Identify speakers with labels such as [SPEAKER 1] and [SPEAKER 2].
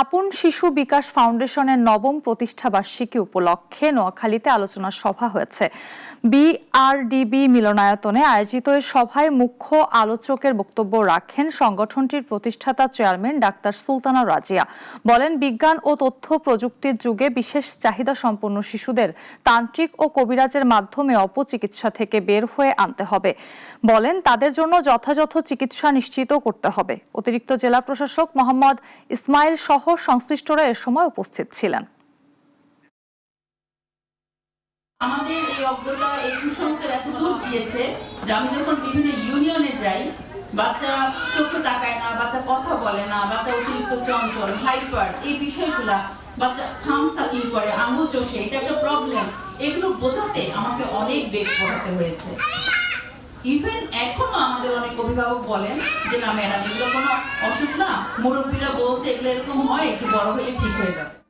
[SPEAKER 1] আপন শিশু বিকাশ ফাউন্ডেশনের নবম প্রতিষ্ঠা বার্ষিকী উপলক্ষে নোয়াখালীতে আলোচনা সভা হয়েছে। বিআরডিবি মিলনায়তনে আয়োজিত এই সভায় মুখ্য আলোচকের বক্তব্য রাখেন সংগঠনটির প্রতিষ্ঠাতা চেয়ারম্যান ডাক্তার সুলতানা রাজিয়া। বলেন, বিজ্ঞান ও তথ্য প্রযুক্তির যুগে বিশেষ চাহিদা সম্পন্ন শিশুদের তান্ত্রিক ও কবিরাজের মাধ্যমে অপচিকিৎসা থেকে বের হয়ে আনতে হবে। বলেন, তাদের জন্য যথাযথ চিকিৎসা নিশ্চিত করতে হবে। অতিরিক্ত জেলা প্রশাসক মোহাম্মদ ইসমাইল সহ সংশ্লিষ্টরা এ সময় উপস্থিত ছিলেন।
[SPEAKER 2] আমাদের এই এই কুসংস্কার এত যে আমি যখন বিভিন্ন ইউনিয়নে যাই, বাচ্চা চোখে তাকায় না, বাচ্চা কথা বলে না, বাচ্চা অতিরিক্ত চঞ্চল হাইপার এই বাচ্চা করে, আঙুল চষে, এটা একটা প্রবলেম এগুলো বোঝাতে আমাকে অনেক বেগ পড়াতে হয়েছে। ইভেন এখনও অভিভাবক বলেন যে, না, ম্যাডাম, এগুলো কোনো অসুখ না। মুরব্বীরা বলছে, এগুলো এরকম হয়, একটু বড় হলে ঠিক হয়ে যাবে।